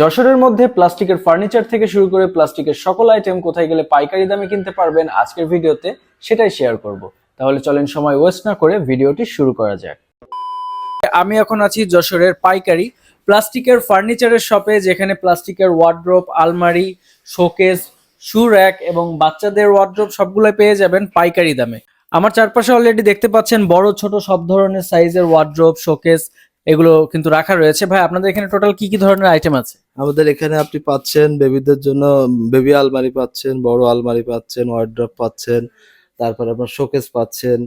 যশোরের মধ্যে প্লাস্টিকের ফার্নিচার থেকে শুরু করে প্লাস্টিকের সকল আইটেম কোথায় গেলে পাইকারি দামে কিনতে পারবেন আজকের ভিডিওতে, সেটাই শেয়ার তাহলে চলেন সময় ওয়েস্ট না করে ভিডিওটি শুরু করা আমি এখন আছি যশোরের পাইকারি প্লাস্টিকের ফার্নিচারের শপে যেখানে প্লাস্টিকের ওয়ার্ড্রোপ আলমারি শোকেস শু এবং বাচ্চাদের ওয়ার্ড্রোপ সবগুলো পেয়ে যাবেন পাইকারি দামে। আমার চারপাশে অলরেডি দেখতে পাচ্ছেন বড় ছোট সব ধরনের সাইজের ওয়ার্ড্রোপ শোকেস এগুলো কিন্তু রাখা রয়েছে। ভাই আপনাদের এখানে টোটাল কি কি ধরনের আইটেম আছে? আমাদের এখানে আপনি পাচ্ছেন বেবিদের জন্য বেবি আলমারি পাচ্ছেন বড় আলমারি পাচ্ছেন ওয়ার্ড্রপ পাচ্ছেন তারপর আপনার শোকেস পাচ্ছেন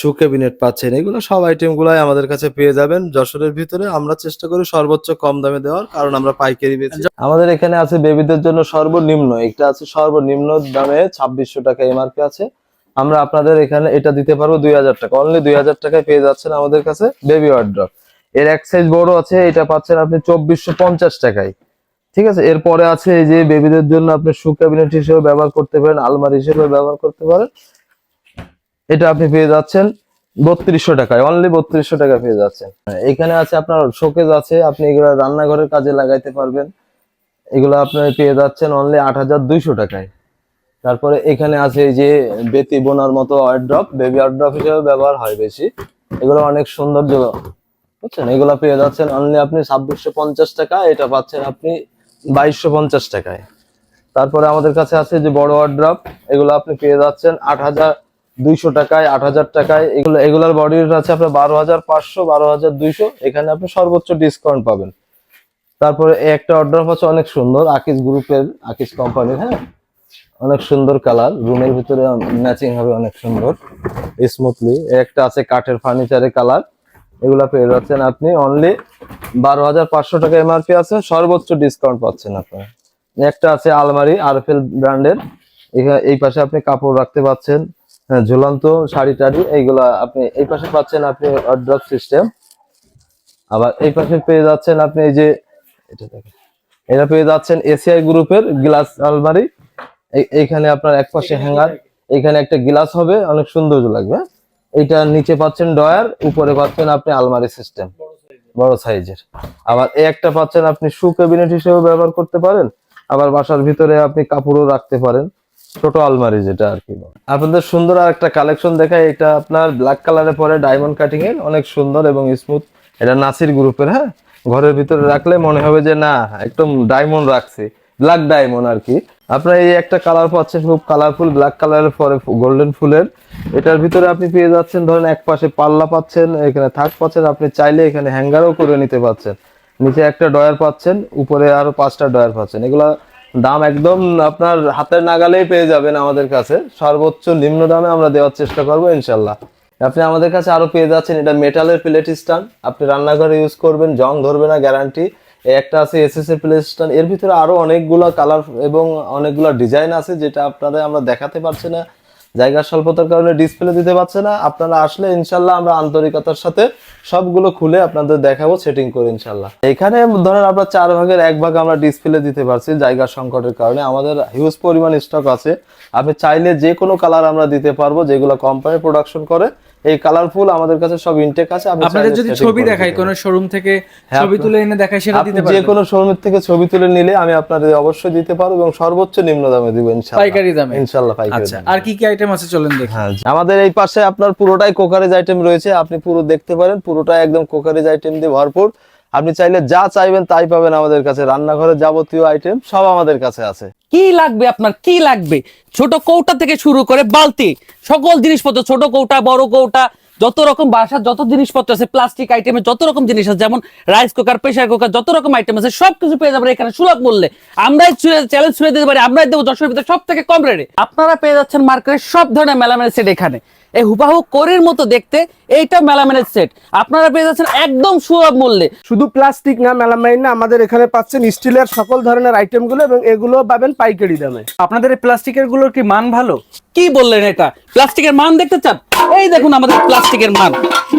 শু ক্যাবিনেট পাচ্ছেন এগুলো সব আইটেম গুলাই আমাদের কাছে পেয়ে যাবেন। যশোরের ভিতরে আমরা চেষ্টা করি সর্বোচ্চ কম দামে দেওয়ার কারণ আমরা পাইকারি বেচি। আমাদের এখানে আছে বেবিদের জন্য সর্বনিম্ন এটা আছে সর্বনিম্ন দামে ছাব্বিশশো টাকা এমআরপি আছে। আমরা আপনাদের এখানে এটা দিতে পারব দুই হাজার টাকা। অনলি দুই হাজার টাকায় পেয়ে যাচ্ছেন আমাদের কাছে বেবি ওয়ার্ড্রপ এর এক সাইজ বড় আছে, এটা পাচ্ছেন আপনি চব্বিশশো পঞ্চাশ টাকায়। ঠিক আছে, এরপরে আছে এই যে বেবিদের জন্য আপনি শু ক্যাবিনেট হিসেবে ব্যবহার করতে পারেন, আলমারি হিসেবে ব্যবহার করতে পারেন। এটা আপনি পেয়ে যাচ্ছেন বত্রিশশো টাকায় অনলি বত্রিশশো টাকা পেয়ে যাচ্ছেন। এখানে আছে আপনার শোকেজ আছে, আপনি এগুলো রান্নাঘরের কাজে লাগাইতে পারবেন। এগুলো আপনার পেয়ে যাচ্ছেন অনলি আট হাজার দুইশো টাকায়। তারপরে এখানে আছে এই যে বেতি বোনার মতো ওয়ার্ড্রপ বেবি ওয়ার্ড্রপ হিসেবে ব্যবহার হয় বেশি। এগুলো অনেক সৌন্দর্য বুঝছেন? এগুলো পেয়ে যাচ্ছেন অনলি আপনি ছাব্বিশশো পঞ্চাশ টাকা, এটা পাচ্ছেন আপনি বাইশশো পঞ্চাশ টাকায়। তারপরে আমাদের কাছে আছে যে বড় ওয়ার্ড্রপ এগুলো আপনি পেয়ে যাচ্ছেন আট হাজার দুইশো টাকায়, আট হাজার টাকায়। এগুলো এগুলার বডি রেট আছে আপনার বারো হাজার পাঁচশো, বারো হাজার দুইশো, এখানে আপনি সর্বোচ্চ ডিসকাউন্ট পাবেন। তারপরে একটা অর্ডার আছে অনেক সুন্দর, আকিস গ্রুপের, আকিস কোম্পানির হ্যাঁ? অনেক সুন্দর কালার। রুমের ভিতরে ম্যাচিং হবে অনেক সুন্দর। স্মুথলি একটা আছে কাঠের ফার্নিচারের কালার। এগুলা পেয়ে যাচ্ছেন আপনি অনলি বারো হাজার পাঁচশো টাকা এমআরপি আছে। সর্বোচ্চ ডিসকাউন্ট পাচ্ছেন আপনারা। একটা আছে আলমারি আরফেল ব্র্যান্ডের। এই পাশে আপনি কাপড় রাখতে পাচ্ছেন। হ্যাঁ, ঝুলন্ত শাড়ি টাড়ি এইগুলা আপনি এই পাশে পাচ্ছেন আপনি ড্রপ সিস্টেম আবার এই পাশে পেয়ে যাচ্ছেন আপনি এই যে এটা দেখেন। এটা পেয়ে যাচ্ছেন এসিআই গ্রুপের গ্লাস আলমারি। এইখানে আপনার এক পাশে হ্যাঙ্গার এখানে একটা গ্লাস হবে অনেক সুন্দর লাগবে? এইটা নিচে পাচ্ছেন ডয়ার উপরে পাচ্ছেন আপনি আলমারি সিস্টেম। বড় সাইজের। আবার এই একটা পাচ্ছেন আপনি শু ক্যাবিনেট হিসেবে ব্যবহার করতে পারেন আবার বাসার ভিতরে আপনি কাপড়ও রাখতে পারেন ছোট আলমারি যেটা আর কি। আপনাদের সুন্দর আর একটা কালেকশন দেখায় এটা আপনার ব্ল্যাক কালারে পরে ডায়মন্ড কাটিং এর অনেক সুন্দর এবং স্মুথ এটা নাসির গ্রুপের হ্যাঁ? ঘরের ভিতরে রাখলে মনে হবে যে না একদম ডায়মন্ড রাখছি। ব্ল্যাক ডায়মন্ড আর কি। আপনার এই একটা কালার পাচ্ছেন খুব কালারফুল ব্ল্যাক কালারের পরে গোল্ডেন ফুলের। এটার ভিতরে আপনি পেয়ে যাচ্ছেন, ধরেন এক পাশে পাল্লা পাচ্ছেন, এখানে থাক পাচ্ছেন, আপনি চাইলে এখানে হ্যাঙ্গারও করে নিতে পাচ্ছেন। নিচে একটা ডয়ার পাচ্ছেন, উপরে আরও পাঁচটা ডয়ার পাচ্ছেন। এগুলা দাম একদম আপনার হাতের নাগালেই পেয়ে যাবেন আমাদের কাছে। সর্বোচ্চ নিম্ন দামে আমরা দেওয়ার চেষ্টা করব ইনশাল্লাহ। আপনি আমাদের কাছে আরও পেয়ে যাচ্ছেন, এটা মেটালের প্লেট স্ট্যান্ড আপনি রান্নাঘরে ইউজ করবেন, জং ধরবে না গ্যারান্টি একটা আছে এসএস এর প্লেট স্ট্যান্ড এর ভিতরে আরও অনেকগুলো কালার এবং অনেকগুলো ডিজাইন আছে যেটা আপনাদের আমরা দেখাতে পারছি না। জায়গার স্বল্পতার কারণে ডিসপ্লে দিতে পারছে না। আপনারা আসলে ইনশাল্লাহ আমরা আন্তরিকতার সাথে সবগুলো খুলে আপনাদের দেখাবো সেটিং করে ইনশাল্লাহ। এখানে ধরেন আমরা চার ভাগের এক ভাগ আমরা ডিসপ্লে দিতে পারছি জায়গার সংকটের কারণে। আমাদের হিউজ পরিমাণ স্টক আছে। আপনি চাইলে যে কোনো কালার আমরা দিতে পারব, যেগুলো কোম্পানি প্রোডাকশন করে এই কালারফুল আমাদের কাছে সব ইনটেক আছে আপনি আপনাদের যদি ছবি দেখাই কোনো শোরুম থেকে হ্যাঁ, ছবি তুলে এনে দেখাই সেটা দিতে দিতে যে পারবেন? কোনো শোরুমের থেকে ছবি তুলে নিলে আমি আপনাদের অবশ্যই দিতে পারব এবং সর্বোচ্চ নিম্ন দামে দিব ইনশাআল্লাহ পাইকারি দামে? ইনশাআল্লাহ পাইকারি আচ্ছা আর কি কি আইটেম আছে চলেন দেখি। হ্যাঁ আমাদের এই পাশে আপনার পুরোটাই কোকারেজ আইটেম রয়েছে আপনি পুরো দেখতে পারেন পুরোটাই একদম কোকারেজ আইটেম দিয়ে ভরপুর। আপনি চাইলে যা চাইবেন তাই পাবেন আমাদের কাছে। রান্নাঘরের যাবতীয় আইটেম সব আমাদের কাছে আছে। কি লাগবে আপনার? কি লাগবে? ছোট কৌটা থেকে শুরু করে বালতি, সকল জিনিসপত্র, ছোট কৌটা, বড় কৌটা, যত রকম বাসার যত জিনিসপত্র আছে প্লাস্টিক আইটেমে যত রকম জিনিস আছে, যেমন রাইস কুকার প্রেসার কুকার যত রকম আইটেম আছে, সবকিছু পেয়ে যাবেন এখানে সুলভ মূল্যে। আমরাই চ্যালেঞ্জ ছুড়ে দিতে পারি, আমরাই দেবো দশের ভিতরে সব থেকে কম রেটে আপনারা পেয়ে যাচ্ছেন মার্কেটের সব ধরনের মেলামেলের সেট এখানে। এই হুবাহু কোরের মতো দেখতে এইটা মেলামাইনের সেট আপনারা পেয়ে যাচ্ছেন একদম সুলভ মূল্যে। শুধু প্লাস্টিক না মেলামাইন না আমাদের এখানে পাচ্ছেন স্টিলের সকল ধরনের আইটেমগুলো এবং এগুলো পাবেন পাইকারি দামে। আপনাদের এই প্লাস্টিকেরগুলোর কি মান ভালো? কি বললেন এটা? প্লাস্টিকের মান দেখতে চান? এই দেখুন আমাদের প্লাস্টিকের মান।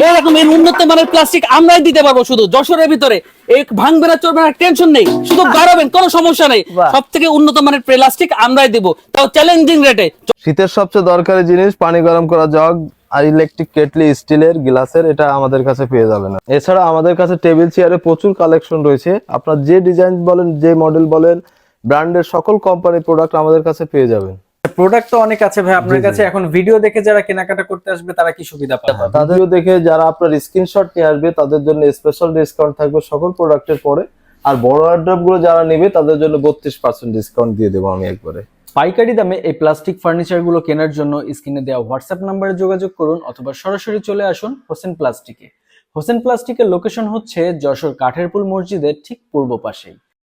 এরকম এর উন্নত মানের প্লাস্টিক আমরাই দিতে পারব শুধু যশোরের ভিতরে। এই ভাঙবে না চলবে না টেনশন নেই। শুধু বাড়াবেন কোনো সমস্যা নেই। সব থেকে উন্নত মানের প্লাস্টিক আমরাই দিব। তাও চ্যালেঞ্জিং রেটে শীতের সবচেয়ে দরকারি জিনিস পানি গরম করা জগ আর ইলেকট্রিক কেটলি স্টিলের গ্লাসের এটা আমাদের কাছে পেয়ে যাবেন। এছাড়া আমাদের কাছে টেবিল চেয়ারে প্রচুর কালেকশন রয়েছে। আপনার যে ডিজাইন বলেন যে মডেল বলেন ব্র্যান্ডের সকল কোম্পানির প্রোডাক্ট আমাদের কাছে পেয়ে যাবেন। প্রোডাক্ট তো অনেক আছে ভাই আপনার কাছে এখন ভিডিও দেখে যারা কেনাকাটা করতে আসবে তারা কি সুবিধা পাবে? তাদেরও দেখে যারা আপনার স্ক্রিনশট নিয়ে আসবে তাদের জন্য স্পেশাল ডিসকাউন্ট থাকবে সকল প্রোডাক্টের পরে। আর বড় অ্যাড্রপগুলো যারা নেবে তাদের জন্য বত্রিশ পার্সেন্ট ডিসকাউন্ট দিয়ে দেবো আমি একবারে। পাইকারি দামে এই প্লাস্টিক ফার্নিচারগুলো কেনার জন্য স্ক্রিনে দেওয়া হোয়াটসঅ্যাপ নাম্বারে যোগাযোগ করুন অথবা সরাসরি চলে আসুন হোসেন প্লাস্টিকে হোসেন প্লাস্টিকের লোকেশন হচ্ছে যশোর কাঠেরপুল মসজিদের ঠিক পূর্ব পাশেই।